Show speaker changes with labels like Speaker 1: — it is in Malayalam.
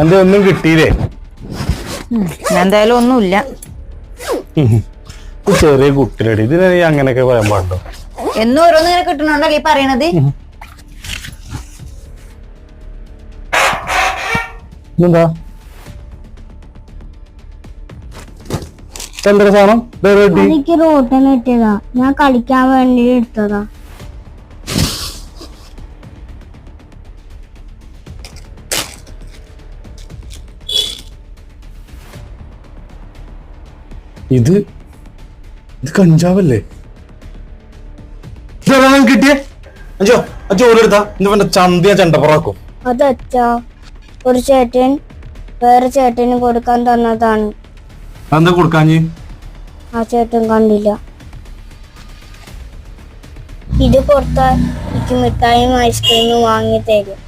Speaker 1: എന്റെ ഒന്നും കിട്ടിയില്ലേ?
Speaker 2: എന്തായാലും ഒന്നുമില്ല.
Speaker 1: ചെറിയ കുട്ടിലടി ഇതിനെ അങ്ങനെയൊക്കെ പറയാൻ പാടുണ്ടോ?
Speaker 2: എന്നും ഓരോന്ന് ഇങ്ങനെ കിട്ടണോണ്ടല്ലേ ഈ പറയണത്.
Speaker 1: എന്താ കിട്ടി?
Speaker 3: എനിക്ക് റോട്ടിന് ഞാൻ കളിക്കാൻ വേണ്ടി എടുത്തതാ.
Speaker 1: ഇത് ഇത് കഞ്ചാവല്ലേ? ഇതെവിടാ കിട്ടിയേ? അഞ്ചോ ജോലി എടുത്താ. ഇന്ന് ചന്തിയ ചണ്ടപ്പുറാക്കും
Speaker 3: അത് അച്ഛാ ഒരു ചേട്ടൻ വേറെ ചേട്ടന് കൊടുക്കാൻ തന്നതാണ്.
Speaker 1: എന്താ കൊടുക്കാഞ്ഞ്
Speaker 3: ആ ചേട്ടൻ കണ്ടില്ല. ഇത് എനിക്ക് മിഠായും ഐസ്ക്രീമും വാങ്ങി തരും.